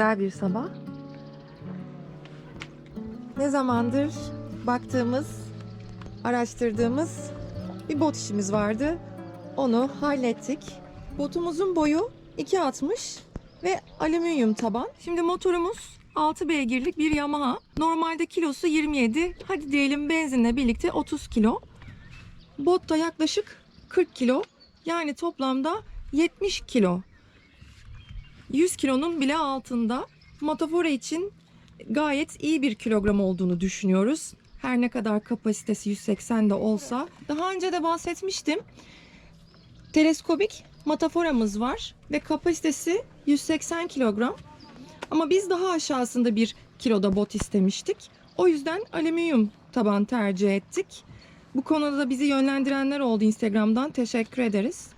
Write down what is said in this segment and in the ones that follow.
Güzel bir sabah. Ne zamandır baktığımız, araştırdığımız bir bot işimiz vardı. Onu hallettik. Botumuzun boyu 2.60 ve alüminyum taban. Şimdi motorumuz 6 beygirlik bir Yamaha. Normalde kilosu 27. Hadi diyelim benzinle birlikte 30 kilo. Bot da yaklaşık 40 kilo. Yani toplamda 70 kilo. 100 kilonun bile altında. Motofora için gayet iyi bir kilogram olduğunu düşünüyoruz. Her ne kadar kapasitesi 180 de olsa. Daha önce de bahsetmiştim. Teleskobik mataforamız var ve kapasitesi 180 kilogram. Ama biz daha aşağısında bir kiloda bot istemiştik. O yüzden alüminyum taban tercih ettik. Bu konuda da bizi yönlendirenler oldu Instagram'dan. Teşekkür ederiz.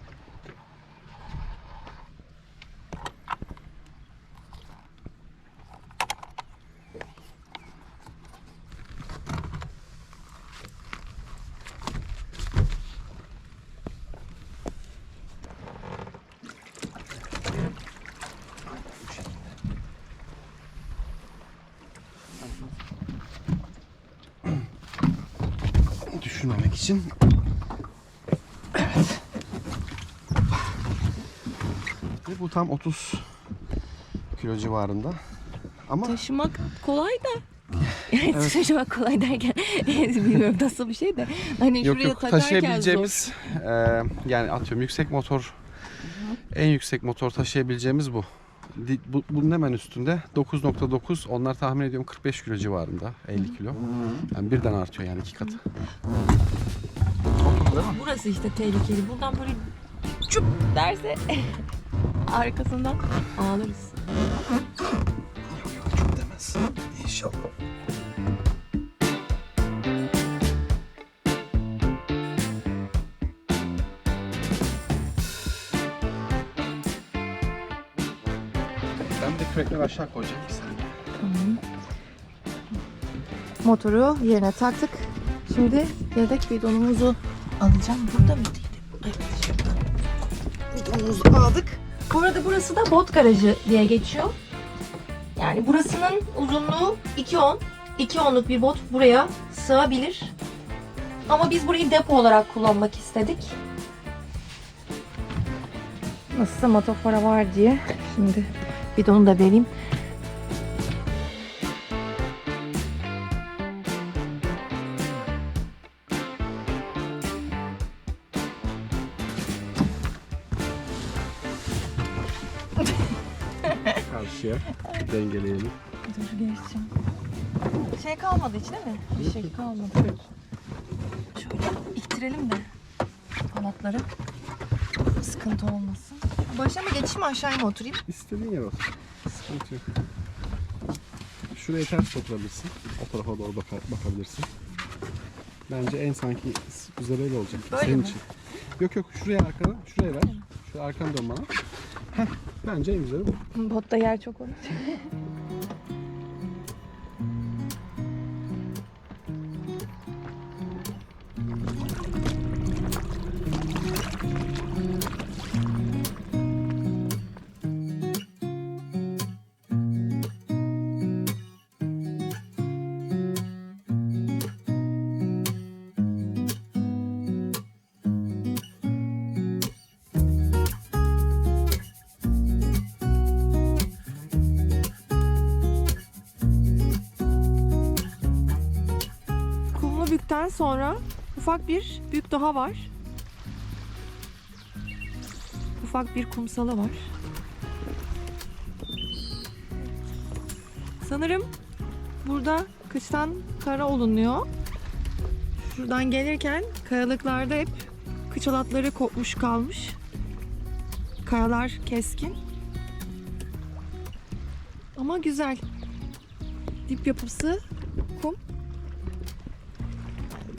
Düşürmemek için. Evet. Ve bu tam 30 kilo civarında. Ama Taşımak kolay da. Yani taşımak kolay derken bilmiyorum nasıl bir şey de. Hani yok şuraya yok takarken taşıyabileceğimiz e, yani atıyorum yüksek motor en yüksek motor taşıyabileceğimiz bu. Bu. Bunun hemen üstünde 9.9 onlar tahmin ediyorum 45 kilo civarında 50 kilo. Yani birden artıyor yani iki katı. Burası işte tehlikeli. Buradan böyle çup derse arkasından ağlarız. Çok demez. İnşallah. Ben de kürekleri aşağı koyacağım saniye. Motoru yerine taktık. Şimdi yedek bidonumuzu alacağım. Burada mıydı? Evet şurada. Bidonumuzu aldık. Bu arada burası da bot garajı diye geçiyor. Yani burasının uzunluğu 2.10. 2.10'luk bir bot buraya sığabilir. Ama biz burayı depo olarak kullanmak istedik. Nasılsa motofora var diye. Şimdi bidonu da vereyim. Kalmadı hiç değil mi? Bir şey kalmadı. Şöyle ittirelim de halatları. Sıkıntı olmasın. Başa mı geçeyim aşağıya mı oturayım? İstediğin yer olsun. Sıkıntı yok. Şuraya ters oturabilirsin. O tarafa doğru baka- bakabilirsin. Bence en sanki güzel öyle olacak. Böyle Senin mi? için. Yok yok şuraya arkana, şuraya ver. Şuraya arkanı dön bana. Heh, bence en güzeli bu. Botta yer çok olur. sonra ufak bir bük daha var. Ufak bir kumsalı var. Sanırım burada kıştan kara olunuyor. Şuradan gelirken kayalıklarda hep kıç halatları kopmuş kalmış. Kayalar keskin. Ama güzel. Dip yapısı.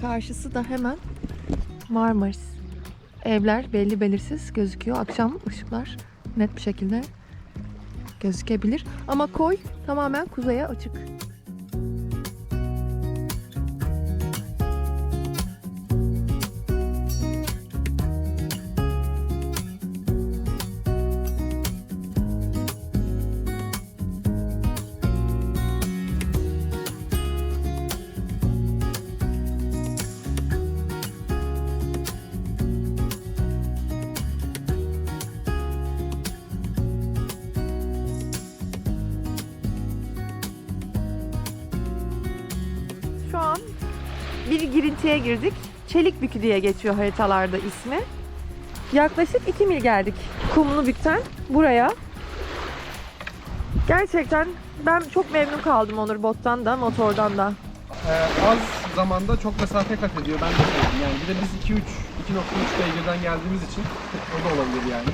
Karşısı da hemen Marmaris. Evler belli belirsiz gözüküyor. Akşam ışıklar net bir şekilde gözükebilir. Ama koy tamamen kuzeye açık. Girintiye girdik. Çelikbükü diye geçiyor haritalarda ismi. Yaklaşık 2 mil geldik Kumlubük'ten buraya. Gerçekten ben çok memnun kaldım Onur bottan da motordan da. Ee, az zamanda çok mesafe kat ediyor. Ben de sevdim. Yani bir de biz 2 3 2.3 beygirden geldiğimiz için o da olabilir yani.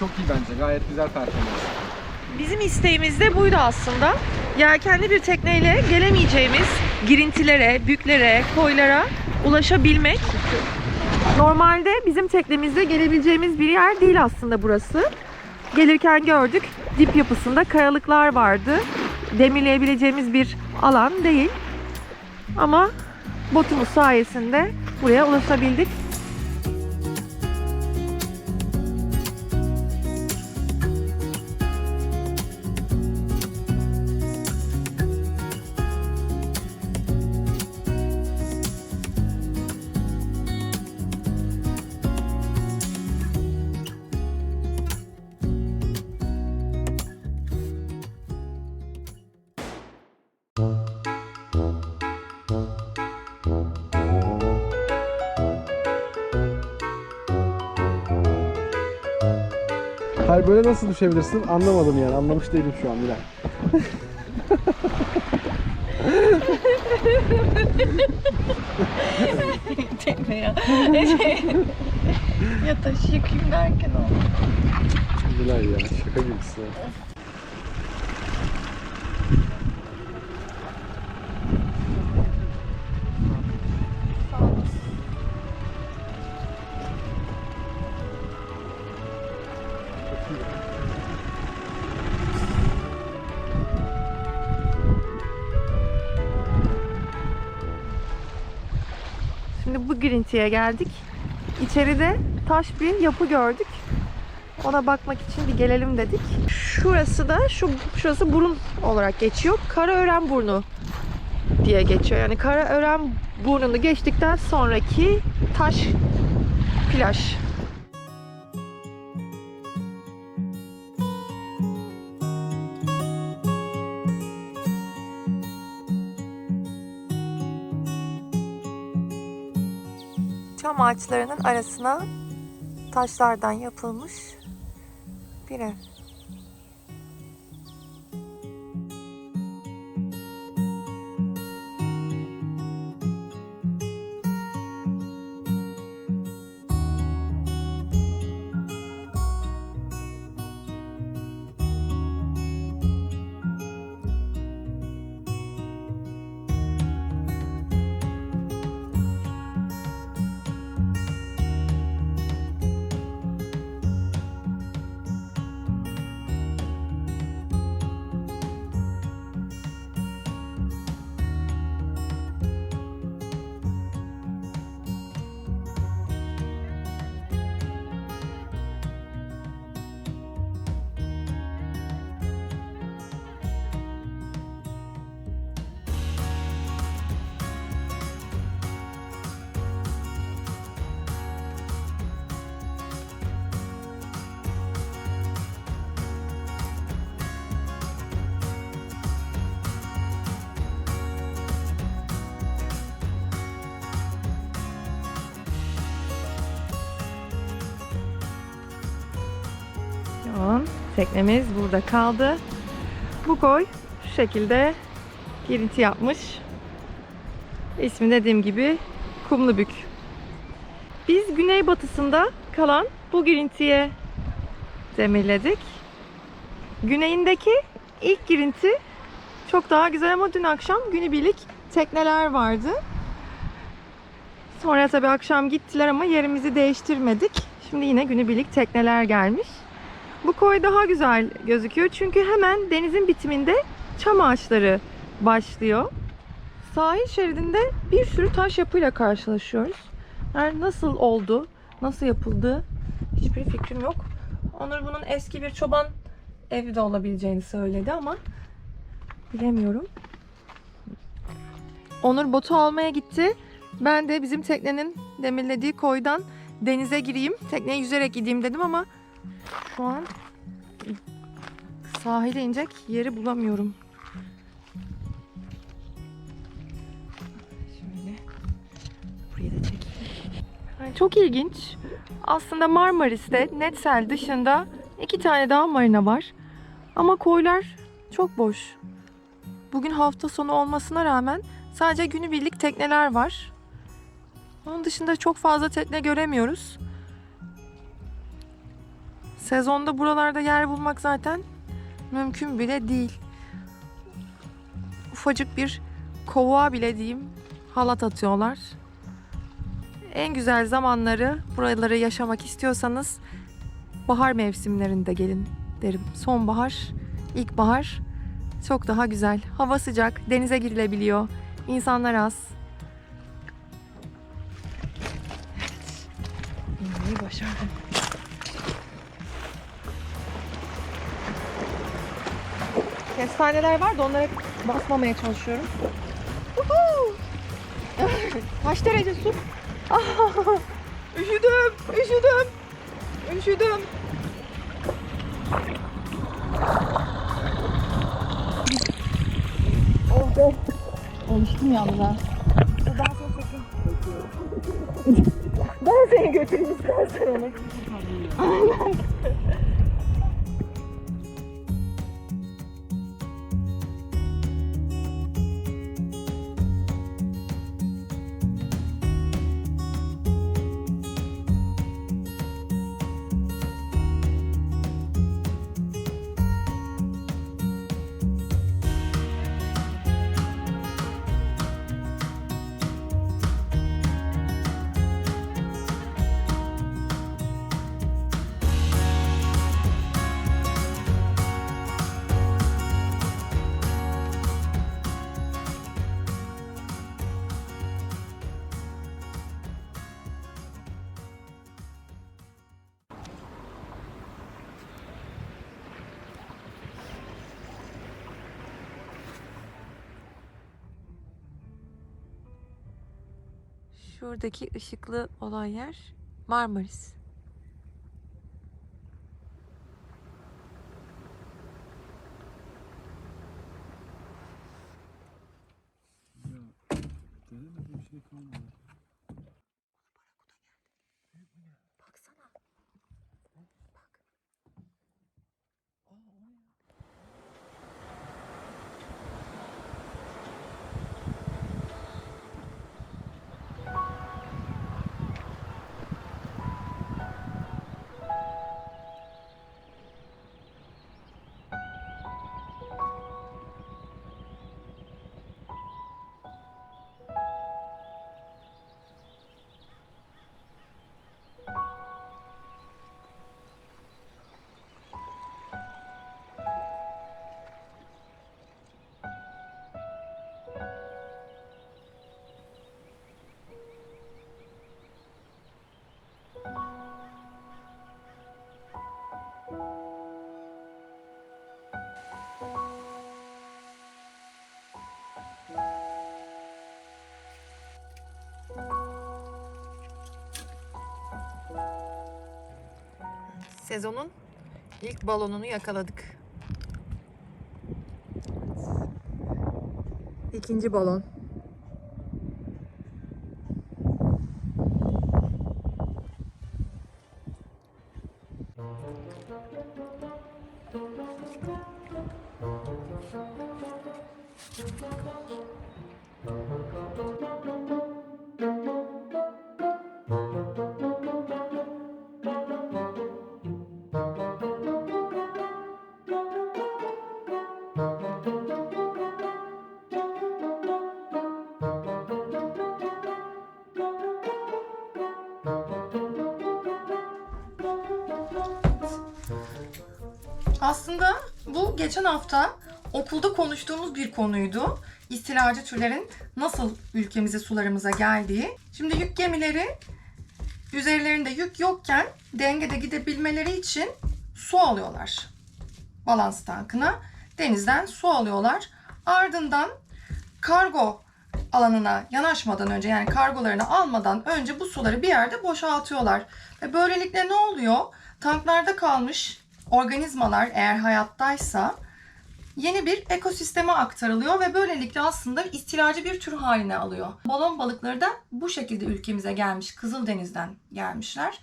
Çok iyi bence. Gayet güzel performans. Bizim isteğimiz de buydu aslında. Yelkenli bir tekneyle gelemeyeceğimiz girintilere, büklere, koylara ulaşabilmek. Normalde bizim teknemizde gelebileceğimiz bir yer değil aslında burası. Gelirken gördük dip yapısında kayalıklar vardı. Demirleyebileceğimiz bir alan değil. Ama botumuz sayesinde buraya ulaşabildik. Böyle nasıl düşebilirsin anlamadım yani. Anlamış değilim şu an. Tekneye. ya taşı yıkayım derken o. Miray ya şaka gibisin. Ya. Şimdi bu girintiye geldik. İçeride taş bir yapı gördük. Ona bakmak için bir gelelim dedik. Şurası da şu şurası burun olarak geçiyor. Karaören burnu diye geçiyor. Yani Karaören burnunu geçtikten sonraki taş plaj. Çam ağaçlarının arasına taşlardan yapılmış bir ev. Teknemiz burada kaldı. Bu koy şu şekilde girinti yapmış. İsmi dediğim gibi Kumlubük. Biz güneybatısında kalan bu girintiye demirledik. Güneyindeki ilk girinti çok daha güzel ama dün akşam günübirlik tekneler vardı. Sonra tabii akşam gittiler ama yerimizi değiştirmedik. Şimdi yine günübirlik tekneler gelmiş. Bu koy daha güzel gözüküyor çünkü hemen denizin bitiminde çam ağaçları başlıyor. Sahil şeridinde bir sürü taş yapıyla karşılaşıyoruz. Yani nasıl oldu, nasıl yapıldı hiçbir fikrim yok. Onur bunun eski bir çoban evi de olabileceğini söyledi ama bilemiyorum. Onur botu almaya gitti. Ben de bizim teknenin demirlediği koydan denize gireyim. Tekneye yüzerek gideyim dedim ama şu an sahile inecek yeri bulamıyorum. Şöyle buraya da çekeyim. Yani çok ilginç. Aslında Marmaris'te Netsel dışında iki tane daha marina var. Ama koylar çok boş. Bugün hafta sonu olmasına rağmen sadece günübirlik tekneler var. Onun dışında çok fazla tekne göremiyoruz. Sezonda buralarda yer bulmak zaten mümkün bile değil. Ufacık bir kovuğa bile diyeyim halat atıyorlar. En güzel zamanları buraları yaşamak istiyorsanız bahar mevsimlerinde gelin derim. Sonbahar, ilkbahar çok daha güzel. Hava sıcak, denize girilebiliyor. İnsanlar az. İnmeyi başardım. Kestaneler var da onlara basmamaya çalışıyorum. Kaç derece su? Ah, üşüdüm, üşüdüm, üşüdüm. Oh be. Alıştım yalnız ha. Ben seni götüreyim istersen onu. Şuradaki ışıklı olan yer Marmaris. Sezonun ilk balonunu yakaladık. İkinci balon. Aslında bu geçen hafta okulda konuştuğumuz bir konuydu. İstilacı türlerin nasıl ülkemize sularımıza geldiği. Şimdi yük gemileri üzerlerinde yük yokken dengede gidebilmeleri için su alıyorlar. Balans tankına denizden su alıyorlar. Ardından kargo alanına yanaşmadan önce yani kargolarını almadan önce bu suları bir yerde boşaltıyorlar. Ve böylelikle ne oluyor? Tanklarda kalmış organizmalar eğer hayattaysa yeni bir ekosisteme aktarılıyor ve böylelikle aslında istilacı bir tür haline alıyor. Balon balıkları da bu şekilde ülkemize gelmiş. Kızıldeniz'den gelmişler.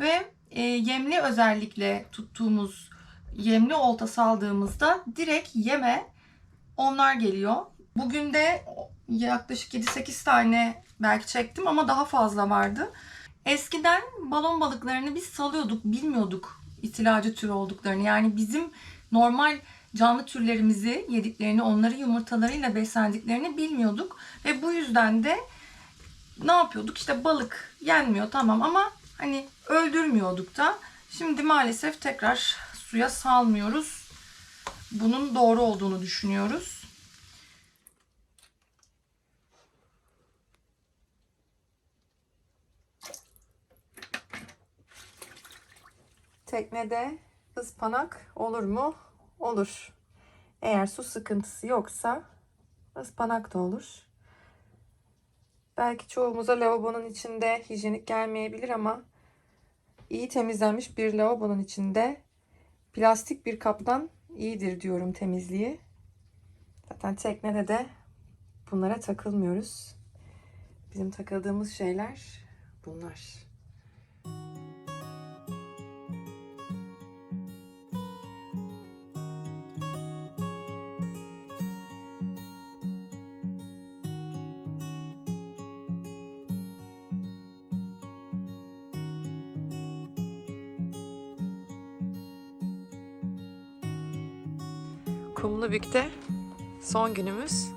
Ve e, yemli özellikle tuttuğumuz yemli olta saldığımızda direkt yeme onlar geliyor. Bugün de yaklaşık 7-8 tane belki çektim ama daha fazla vardı. Eskiden balon balıklarını biz salıyorduk, bilmiyorduk istilacı tür olduklarını. Yani bizim normal canlı türlerimizi yediklerini, onları yumurtalarıyla beslendiklerini bilmiyorduk. Ve bu yüzden de ne yapıyorduk? İşte balık yenmiyor tamam ama hani öldürmüyorduk da. Şimdi maalesef tekrar suya salmıyoruz. Bunun doğru olduğunu düşünüyoruz. Teknede ıspanak olur mu? Olur. Eğer su sıkıntısı yoksa ıspanak da olur. Belki çoğumuza lavabonun içinde hijyenik gelmeyebilir ama iyi temizlenmiş bir lavabonun içinde plastik bir kaptan iyidir diyorum temizliği. Zaten teknede de bunlara takılmıyoruz. Bizim takıldığımız şeyler bunlar. Kumlubük'te son günümüz.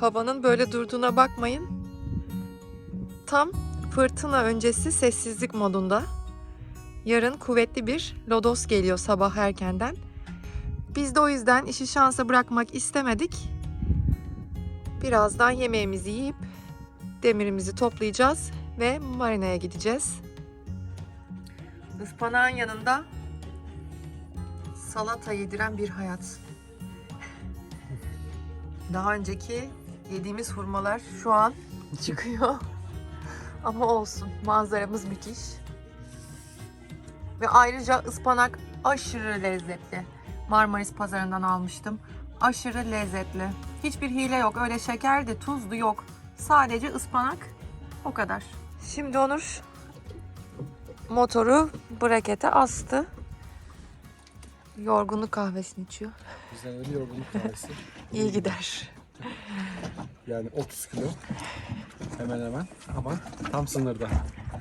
Havanın böyle durduğuna bakmayın. Tam fırtına öncesi sessizlik modunda. Yarın kuvvetli bir lodos geliyor sabah erkenden. Biz de o yüzden işi şansa bırakmak istemedik. Birazdan yemeğimizi yiyip demirimizi toplayacağız ve marinaya gideceğiz. Ispanağın yanında salata yediren bir hayat. Daha önceki yediğimiz hurmalar şu an çıkıyor. Ama olsun. Manzaramız müthiş. Ve ayrıca ıspanak aşırı lezzetli. Marmaris pazarından almıştım. Aşırı lezzetli. Hiçbir hile yok. Öyle şekerdi, tuzlu yok. Sadece ıspanak. O kadar. Şimdi Onur motoru brakete astı. Yorgunluk kahvesini içiyor. Güzel bir yorgunluk kahvesi. İyi gider. Yani 30 kilo. Hemen hemen ama tam sınırda.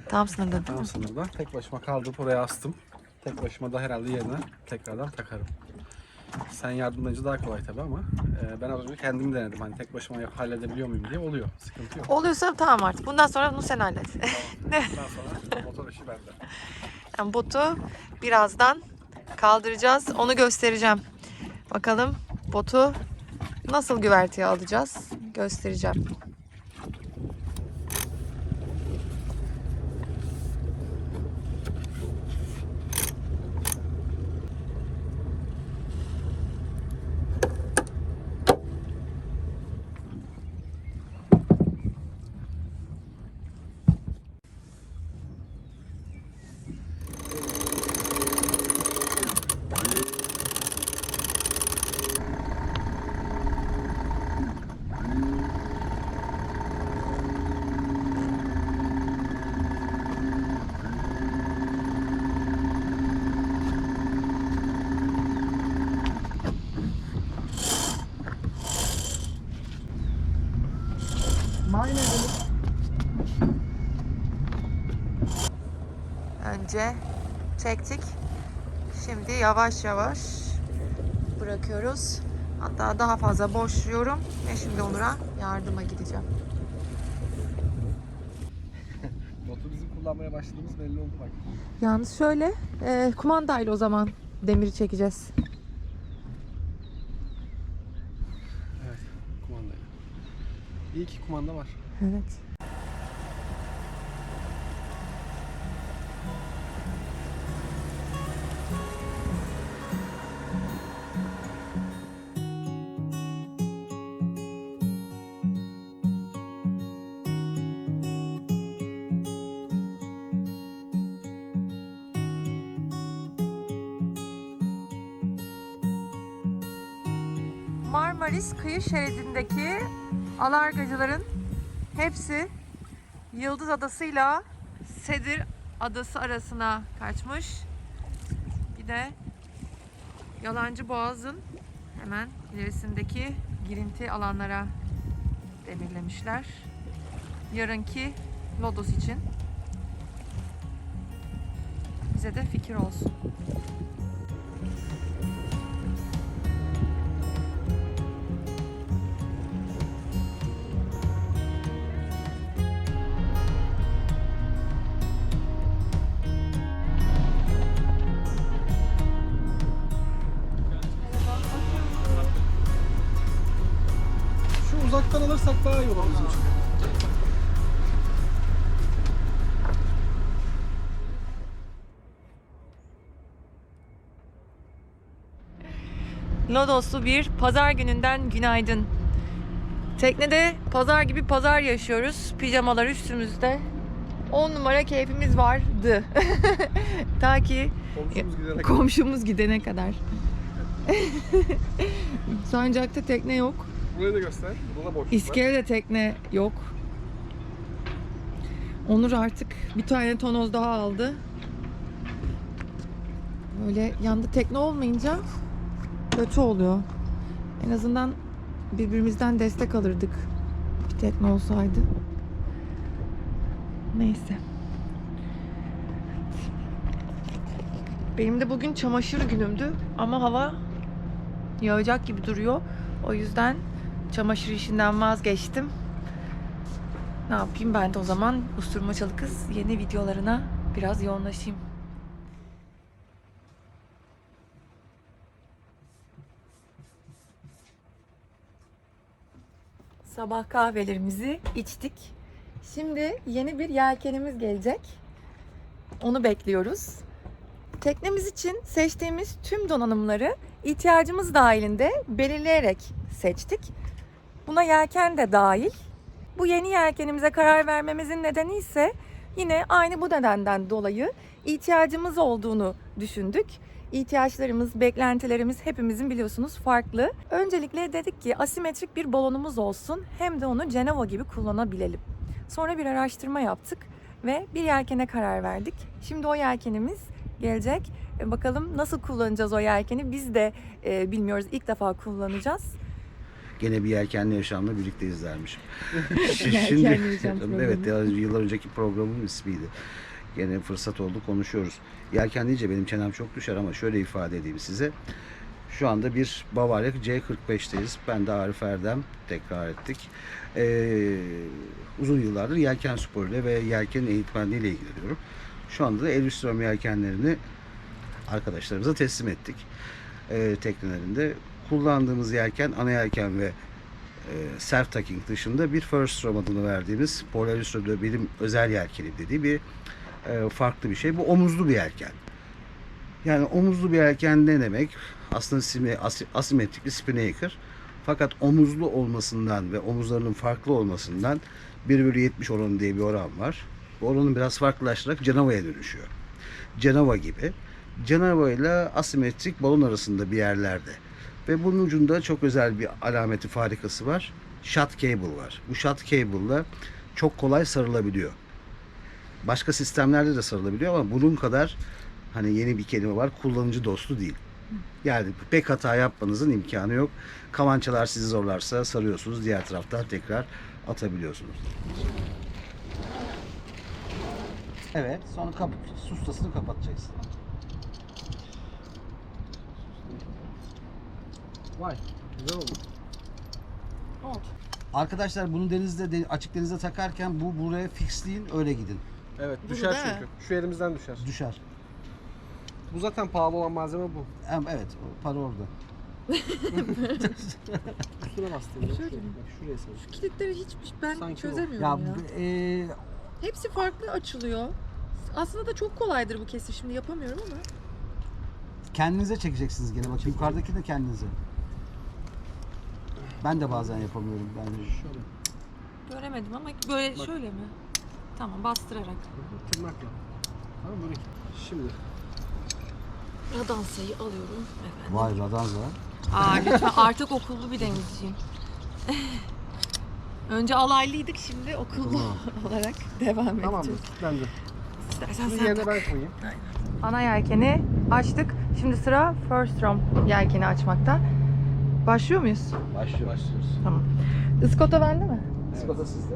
Tam sınırda değil Tam mi? sınırda. Tek başıma kaldım oraya astım. Tek başıma da herhalde yerine tekrardan takarım. Sen yardımlayınca daha kolay tabii ama e, ben az önce kendim denedim. Hani tek başıma yap- halledebiliyor muyum diye oluyor. Sıkıntı yok. Oluyorsa tamam artık. Bundan sonra bunu sen hallet. Ondan sonra motor işi bende. Yani botu birazdan kaldıracağız. Onu göstereceğim. Bakalım botu nasıl güverteye alacağız göstereceğim. Önce çektik. Şimdi yavaş yavaş bırakıyoruz. Hatta daha fazla boşluyorum ve şimdi Onur'a yardıma gideceğim. Botu bizim kullanmaya başladığımız belli oldu bak. Yalnız şöyle e, kumandayla o zaman demiri çekeceğiz. Evet, kumandayla. İyi ki kumanda var. Evet. Marmaris kıyı şeridindeki alargacıların hepsi Yıldız Adası'yla Sedir Adası arasına kaçmış. Bir de Yalancı Boğaz'ın hemen ilerisindeki girinti alanlara demirlemişler. Yarınki Lodos için. Bize de fikir olsun. Alırsak daha iyi olur bizim için. Lodoslu bir pazar gününden günaydın. Teknede pazar gibi pazar yaşıyoruz. Pijamalar üstümüzde. 10 numara keyfimiz vardı. Ta ki Komşumuz gidene kadar. komşumuz gidene kadar. Sancakta tekne yok. Burayı da göster. Burada var. İskele'de tekne yok. Onur artık bir tane tonoz daha aldı. Böyle yanda tekne olmayınca kötü oluyor. En azından birbirimizden destek alırdık. Bir tekne olsaydı. Neyse. Benim de bugün çamaşır günümdü ama hava yağacak gibi duruyor. O yüzden çamaşır işinden vazgeçtim. Ne yapayım ben de o zaman usturmaçalı kız yeni videolarına biraz yoğunlaşayım. Sabah kahvelerimizi içtik. Şimdi yeni bir yelkenimiz gelecek. Onu bekliyoruz. Teknemiz için seçtiğimiz tüm donanımları ihtiyacımız dahilinde belirleyerek seçtik. Buna yelken de dahil. Bu yeni yelkenimize karar vermemizin nedeni ise yine aynı bu nedenden dolayı ihtiyacımız olduğunu düşündük. İhtiyaçlarımız, beklentilerimiz hepimizin biliyorsunuz farklı. Öncelikle dedik ki asimetrik bir balonumuz olsun hem de onu Cenova gibi kullanabilelim. Sonra bir araştırma yaptık ve bir yelkene karar verdik. Şimdi o yelkenimiz gelecek. E, Bakalım nasıl kullanacağız o yelkeni biz de e, bilmiyoruz. İlk defa kullanacağız. Gene bir yelkenli yaşamla birlikte izlermişim. Yelkenli Yaşam evet yıllar önceki programın ismiydi. Gene fırsat oldu konuşuyoruz. Yelken deyince benim çenem çok düşer ama şöyle ifade edeyim size. Şu anda bir Bavarya C45'teyiz. Ben de Arif Erdem tekrar ettik. Ee, uzun yıllardır yelken sporuyla ve yelken eğitmenliğiyle ilgileniyorum. Şu anda da Elviström yelkenlerini arkadaşlarımıza teslim ettik. Ee, teknelerinde kullandığımız yelken ana yelken ve e, self tacking dışında bir first strom adını verdiğimiz Polaris'te benim özel yelkenim dediği bir e, farklı bir şey. Bu omuzlu bir yelken. Yani omuzlu bir yelken ne demek? Aslında sime- asi- asimetrik bir spinnaker. Fakat omuzlu olmasından ve omuzlarının farklı olmasından 1 bölü 70 oranı diye bir oran var. Bu oranı biraz farklılaştırarak Cenova'ya dönüşüyor. Cenova gibi. Cenova ile asimetrik balon arasında bir yerlerde. Ve bunun ucunda çok özel bir alameti farikası var. Shot cable var. Bu shot cable'la çok kolay sarılabiliyor. Başka sistemlerde de sarılabiliyor ama bunun kadar hani yeni bir kelime var kullanıcı dostu değil. Yani pek hata yapmanızın imkanı yok. Kamançalar sizi zorlarsa sarıyorsunuz. Diğer taraftan tekrar atabiliyorsunuz. Evet. Sonra kap sustasını kapatacaksın. Vay. Güzel oldu. Oldu. Arkadaşlar bunu denizde de- açık denize takarken bu buraya fixleyin öyle gidin. Evet Bunu düşer da- çünkü. Şu elimizden düşer. Düşer. Bu zaten pahalı olan malzeme bu. Hem evet o para orada. Üstüne bastım. ya. Şöyle Şuraya, mi? bak şuraya sarı. Kilitleri hiç ben Sanki o. çözemiyorum Ya, ya. bu- e, Hepsi farklı açılıyor. Aslında da çok kolaydır bu kesim. Şimdi yapamıyorum ama. kendinize çekeceksiniz gene bak yukarıdaki de kendinize. Ben de bazen yapamıyorum ben. Şöyle. Göremedim ama böyle Bak. şöyle mi? Tamam bastırarak. Tırnakla. Tamam böyle. Şimdi Radansayı alıyorum efendim. Vay radanza. Aa lütfen artık okullu bir denizciyim. Önce alaylıydık şimdi okullu olarak devam edeceğiz. Ben de. İstersen Bunu sen yerine ben koyayım. Ana yelkeni açtık. Şimdi sıra first rom yelkeni açmakta. Başlıyor muyuz? Başlıyor. Başlıyoruz. Tamam. Iskota bende mi? Iskota sizde.